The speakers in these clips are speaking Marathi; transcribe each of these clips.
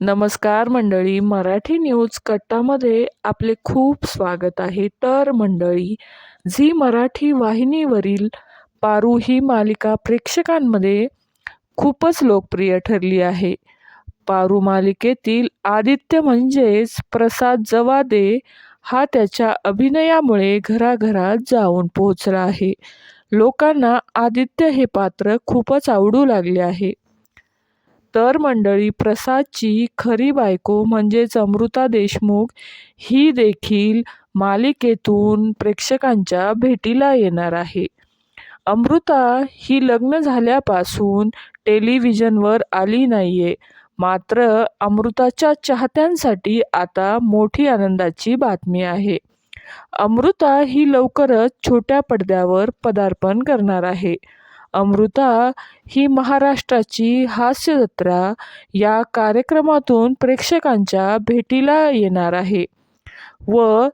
नमस्कार मंडळी मराठी न्यूज कट्टामध्ये आपले खूप स्वागत आहे. तर मंडळी झी मराठी वाहिनीवरील पारू ही मालिका प्रेक्षकांमध्ये खूपच लोकप्रिय ठरली आहे. पारू मालिकेतील आदित्य म्हणजेच प्रसाद जवादे हा त्याच्या अभिनयामुळे घराघरात जाऊन पोहोचला आहे. लोकांना आदित्य हे पात्र खूपच आवडू लागले आहे. तर मंडळी प्रसादची खरी बायको म्हणजेच अमृता देशमुख ही देखील मालिकेतून प्रेक्षकांच्या भेटीला येणार आहे. अमृता ही लग्न झाल्यापासून टेलिव्हिजनवर आली नाहीये. मात्र अमृताच्या चाहत्यांसाठी आता मोठी आनंदाची बातमी आहे. अमृता ही लवकरच छोट्या पडद्यावर पदार्पण करणार आहे. अमृता ही महाराष्ट्राची हास्य जत्रा या कार्यक्रमातून प्रेक्षकांच्या भेटीला येणार आहे व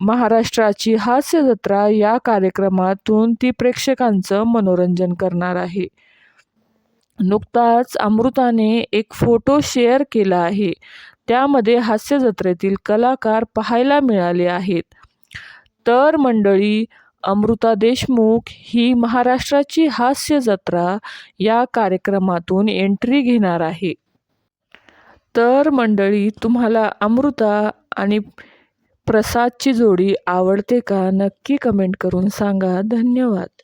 महाराष्ट्राची हास्य जत्रा या कार्यक्रमातून ती प्रेक्षकांचं मनोरंजन करणार आहे. नुकताच अमृताने एक फोटो शेअर केला आहे. त्यामध्ये हास्य जत्रेतील कलाकार पाहायला मिळाले आहेत. तर मंडळी अमृता देशमुख ही महाराष्ट्राची हास्य जत्रा या कार्यक्रमातून एंट्री घेणार आहे. तर मंडळी तुम्हाला अमृता आणि प्रसादची जोडी आवडते का? नक्की कमेंट करून सांगा. धन्यवाद.